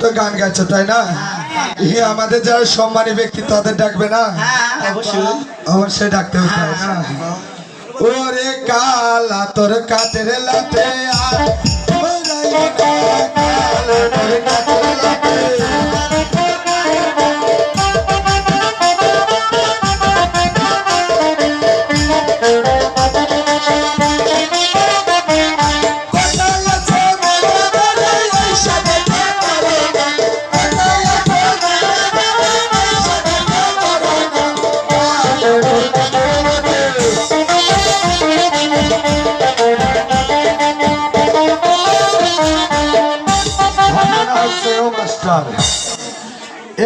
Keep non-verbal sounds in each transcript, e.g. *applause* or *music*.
তো গান গাইছো তাই না? হে আমাদের যারা সম্মানী ব্যক্তি তাদের ডাকবে না? হ্যাঁ অবশ্যই। অবশ্যই ডাকতে হবে না? ওরে কালা তোর কাটের লাতে আর কালা তোর কাটের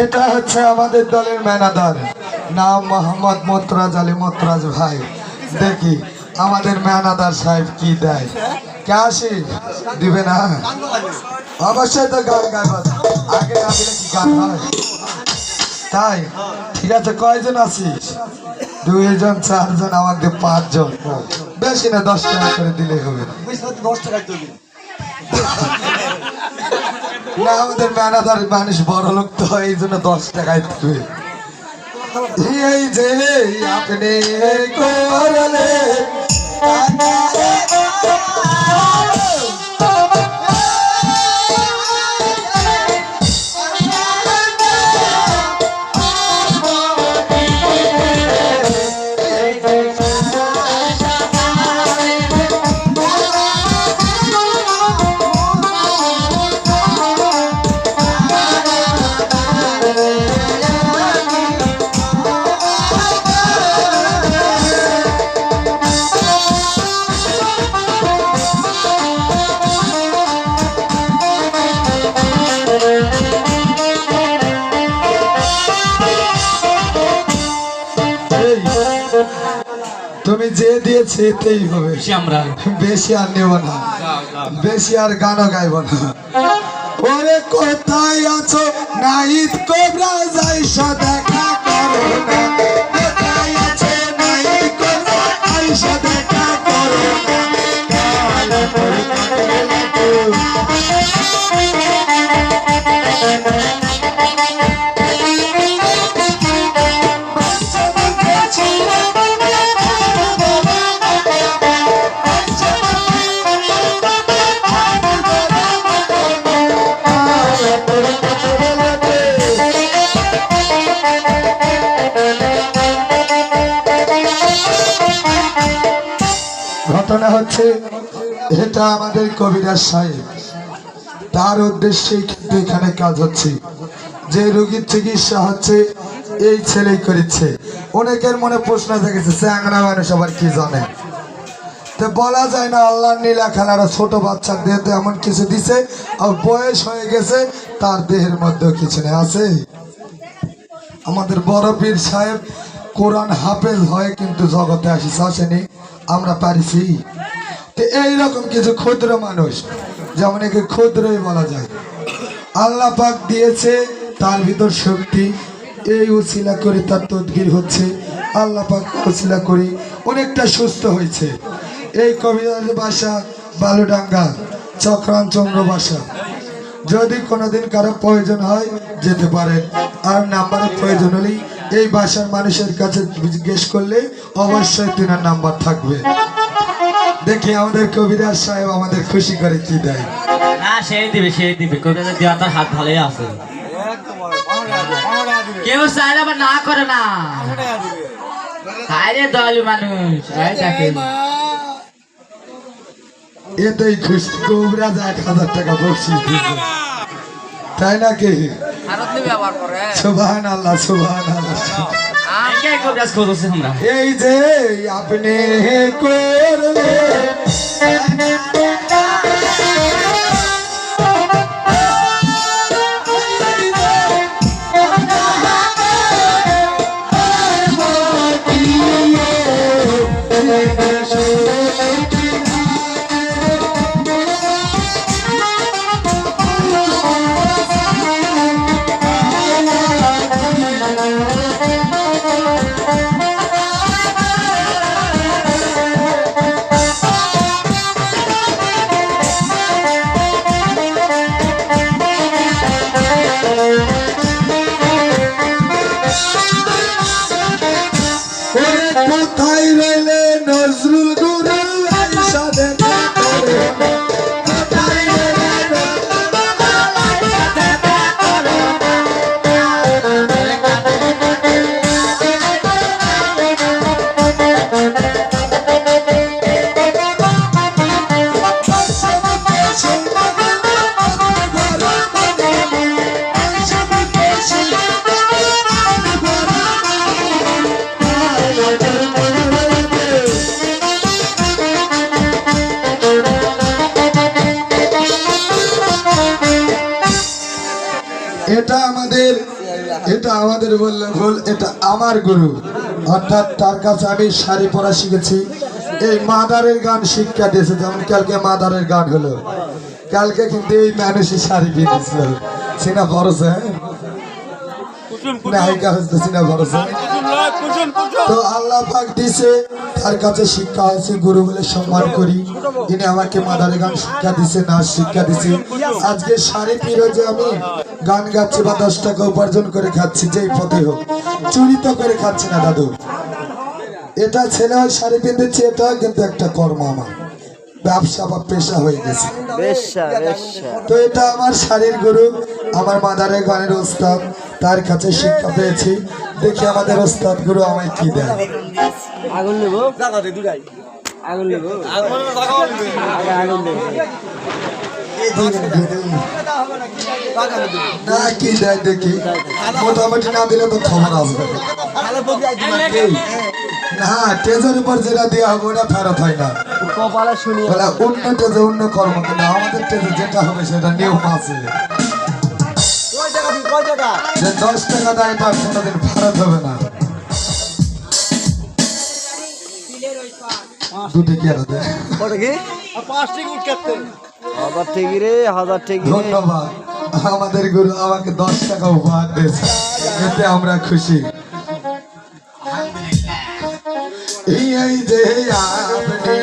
এটা হচ্ছে আমাদের দলের ম্যানাদার। নাম মোহাম্মদ মতরাজ আলী মতরাজ ভাই। দেখি, আমাদের ম্যানাদার সাহেব কি দেয়? কে আসি? দিবে না? অবশ্যই তো গান গাইব। আগে না দিলে কি গান হয়? তাই, ঠিক আছে, কয়জন আছিস দুইজন, চারজন আমাকে পাঁচজন। বেশি না, দশ টাকা করে দিলেই হবে। না, আমাদের ম্যানেজার মানুষ বড় লোক তো, এই জন্য দশ টাকায় দেবে। এই যে আপনি করলে যে এতেই হবে। আমরা। বেশি আর নেব না। বেশি আর গানও গাইব না। ওরে কোথায় আছো? নাইত কোবরা যাইসা দেখা করো না হচ্ছে এটা আমাদের কবিরাজ সাহেব। তার উদ্দেশ্যে কিন্তু এখানে কাজ হচ্ছে। যে রোগীর চিকিৎসা হচ্ছে, এই ছেলেই করেছে। অনেকের মনে প্রশ্ন থেকেছে চ্যাংরা মানুষ আবার কি জানে? তো বলা যায় না আল্লাহ নীলা খানারা ছোট বাচ্চার দেহতে এমন কিছু দিছে, আর বয়স হয়ে গেছে, তার দেহের মধ্যেও কিছু নেই। আছে? আমাদের বড় পীর সাহেব কোরআন হাফেজ হয়ে, কিন্তু জগতে আসিস, আসেনি। আমরা পারিছি। তো এইরকম কিছু ক্ষুদ্র মানুষ, যেমন একে ক্ষুদ্রই বলা যায়। আল্লাহ পাক দিয়েছে, তার ভিতর শক্তি। এই উসিলা করে তার তদগির হচ্ছে। আল্লাহ পাক উসিলা করি অনেকটা সুস্থ হয়েছে। এই কবিরাজ বাসা বালুডাঙ্গা চক্রান চন্দ্র বাসা। যদি কোনোদিন কারও প্রয়োজন হয়, যেতে পারেন। আর নাম্বারের প্রয়োজন হলেই এই বাসার মানুষের কাছে জিজ্ঞেস করলে অবশ্যই তিনার নাম্বার থাকবে। দেখি আমাদের কবিরাজ সাহেব আমাদের খুশি করে কি দেয়? না সেই দিবে সেই দিবে। কবিতা দেওয়া তার হাত ভালোই আছে। কেউ চাইলে আবার না করে না। আরে দল মানুষ এতেই খুশি। কবিরাজ এক হাজার টাকা বকশিস দিচ্ছে তাই নাকি? সুবাহান আল্লাহ সুবাহান আল্লাহ কে কবিরাজ খোঁজছে আমরা। আপনি করলে আমার গুরু। অর্থাৎ তার কাছে আমি শাড়ি পরা শিখেছি। এই মাদারের গান শিক্ষা দিয়েছে যেমন কালকে মাদারের গান হলো। কালকে কিন্তু এই মানুষই শাড়ি কিনেছিল সিনা ভরসা নায়িকা হচ্ছে সিনা ভরসা। তো আল্লাহ পাক দিছে তার কাছে শিক্ষা হয়েছে গুরু বলে সম্মান করি। তিনি আমাকে মাদারে গান শিক্ষা দিছে নাচ শিক্ষা দিছে। আজকে সাড়ে যে আমি গান গাচ্ছি বা দশ টাকা উপার্জন করে খাচ্ছি যেই পথে হোক। চুরি তো করে খাচ্ছি না দাদু। এটা ছেলে হয় শাড়ি পিঁধেছি এটা কিন্তু একটা কর্ম আমার। ব্যবসা বা পেশা হয়ে গেছে। তো এটা আমার শাড়ির গুরু আমার মাদারের গানের ওস্তাদ। তার কাছে শিক্ষা পেয়েছি। দেখি আমাদের ওস্তাদ গুরু আমায় কি দেয়। আগুন নেব? আগুন নেব? আগুন না কি দেয় দেখি। মোটামুটি না দিলে তো খবর আসবে। না টেজের উপর যেটা দেওয়া হবে ওটা ফেরত হয় না। শুনি অন্য টেজে অন্য কর্ম কিন্তু আমাদের টেজে যেটা হবে সেটা নিয়ম আছে। যে দশ টাকা দেয় এটা কোনোদিন ফেরত হবে না। দুটি কে দেয়? কি? হাজার ঠেকি রে হাজার ঠেকি ধন্যবাদ। আমাদের গুরু আমাকে দশ টাকা উপহার দিয়েছে। এতে আমরা খুশি। এই যে আপনি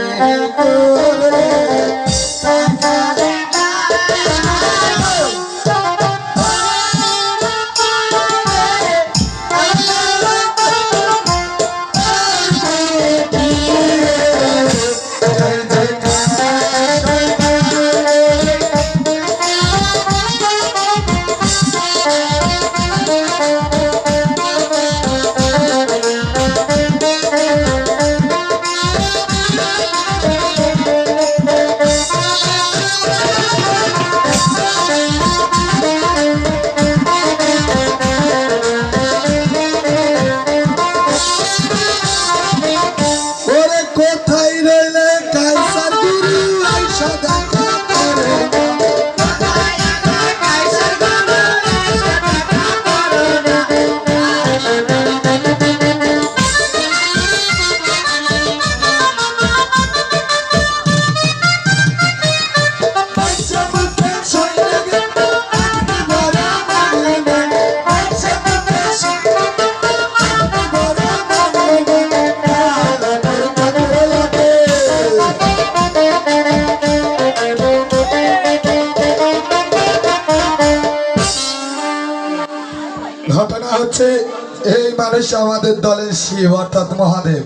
এই আমাদের দলের শিব অর্থাৎ মহাদেব।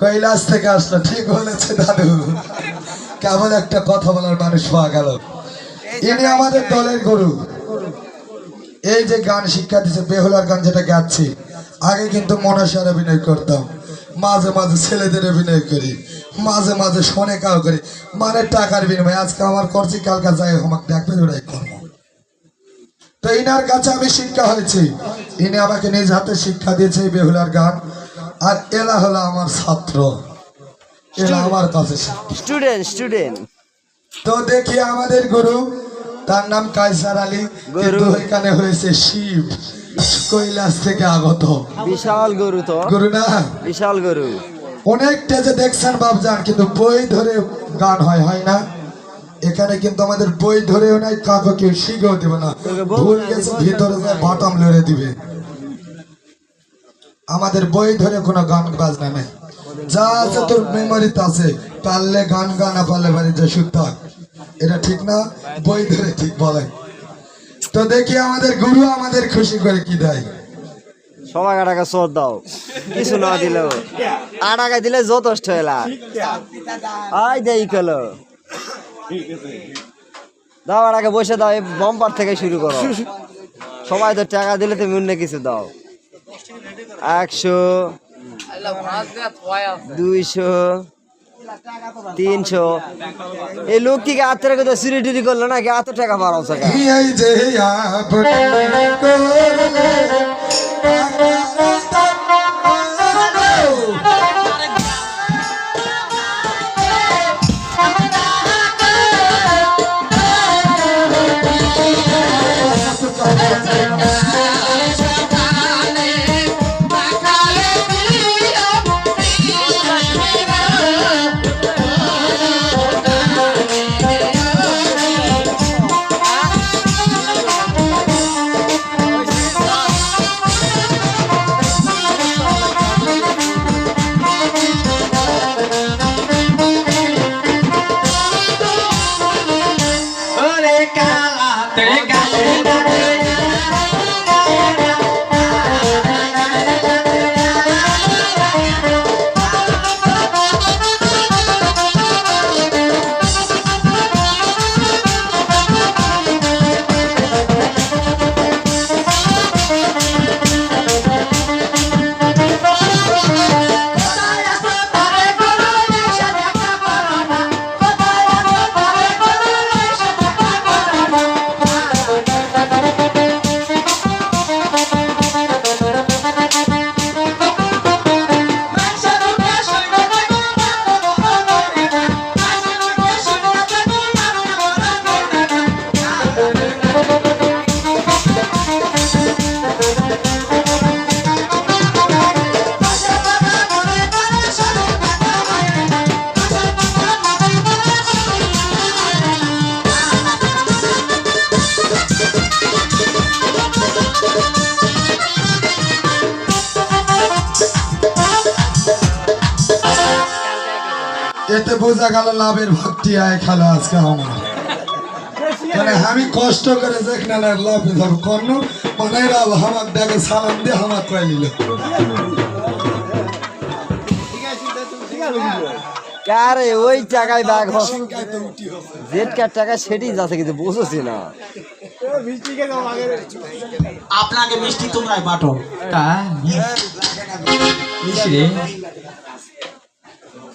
কৈলাস থেকে আসলো ঠিক বলেছে দাদু। কেমন একটা কথা বলার মানুষ পাওয়া গেল। ইনি আমাদের দলের গরু। এই যে গান শিক্ষা দিচ্ছে বেহুলার গান যেটা গাচ্ছি আগে কিন্তু মনসার অভিনয় করতাম। মাঝে মাঝে ছেলেদের অভিনয় করি মাঝে মাঝে শোনে কাউ করি। মানে টাকার বিনিময়ে আজকে আমার করছি কালকে যাই আমাকে দেখবে ওরাই কর্ম তো ইনার কাছে আমি শিক্ষা হয়েছি। ইনি আমাকে নিজ হাতে শিক্ষা দিয়েছে বেহুলার গান। আর এলা হলো আমার ছাত্র। এলা আমার কাছে স্টুডেন্ট স্টুডেন্ট তো দেখি আমাদের গুরু তার নাম কাইসার আলী। গুরু। কিন্তু এখানে হয়েছে শিব। কৈলাস থেকে আগত। বিশাল গরু তো। গুরু না? বিশাল গরু। অনেক টেজে দেখছেন বাবজান কিন্তু বই ধরে গান হয় হয় না? এখানে কিন্তু আমাদের বই ধরেও নাই কাউকে কেউ শিখেও দেবে না। ভুল গেছে ভিতরে যায় বাটাম লড়ে দিবে। আমাদের বই ধরে কোনো গান বাজনা নেই। যা আছে তোর মেমোরিতে আছে পারলে গান গান না পারলে বাড়ি যে শুদ্ধ এটা ঠিক না? বই ধরে ঠিক বলে। তো দেখি আমাদের গুরু আমাদের খুশি করে কি দেয়। সবাই টাকা চোর দাও। কিছু না দিলেও। আট টাকা দিলে যথেষ্ট এলা আই দেই কলো দাও আর আগে বসে দাও এই বম্পার থেকে শুরু করো। *laughs* সবাই তো টাকা দিলে তুমি অন্য কিছু দাও। একশো দুইশো তিনশো। এই লোক কি থেকে কোথাও চুরি টুরি করল নাকি? এত টাকা পারো টাকা। এতে বোঝা গেল লাভের ভক্তি আয় খেলো আজকে আমার। মানে আমি কষ্ট করে যেখানে লাভ ধর কর্ণ মানে আমার দেখে সালাম দিয়ে আমার কয়ে নিল। আরে ওই টাকায় ব্যাগ জেড কার টাকা সেটি যাচ্ছে কিন্তু বুঝেছি না। আপনাকে মিষ্টি তোমরাই বাটো। মিষ্টি।